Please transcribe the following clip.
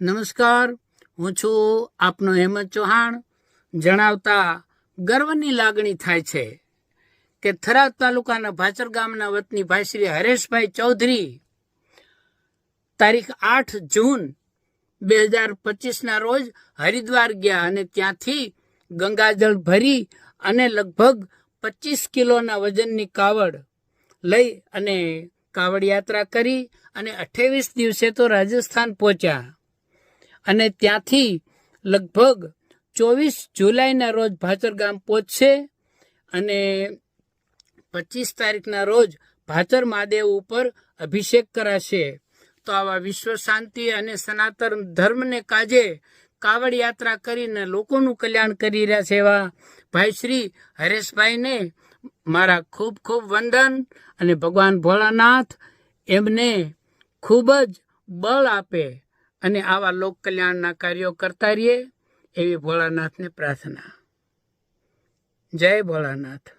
નમસ્કાર, હું છું આપનો હેમંત ચૌહાણ. જણાવતા ગર્વની લાગણી થાય છે કે થરાદ તાલુકાના ભાચર ગામના વતની ભાઈ શ્રી હરેશભાઈ ચૌધરી તારીખ આઠ જૂન બે હજાર પચીસના રોજ હરિદ્વાર ગયા અને ત્યાંથી ગંગાજળ ભરી અને લગભગ પચીસ કિલોના વજનની કાવડ લઈ અને કાવડ યાત્રા કરી અને અઠ્ઠાવીસ દિવસે તો રાજસ્થાન પહોંચ્યા. અને ત્યાંથી લગભગ ચોવીસ જુલાઈના રોજ ભાચર ગામ પહોંચશે અને પચીસ તારીખના રોજ ભાચર મહાદેવ ઉપર અભિષેક કરાશે. તો આવા વિશ્વ શાંતિ અને સનાતન ધર્મને કાજે કાવડ યાત્રા કરીને લોકોનું કલ્યાણ કરી રહ્યા છે એવા ભાઈ શ્રી હરેશભાઈને મારા ખૂબ ખૂબ વંદન અને ભગવાન ભોળાનાથ એમને ખૂબ જ બળ આપે. અને આવા લોક કલ્યાણના કાર્યો કરતા રહીએ એવી ભોળાનાથને પ્રાર્થના. જય ભોળાનાથ.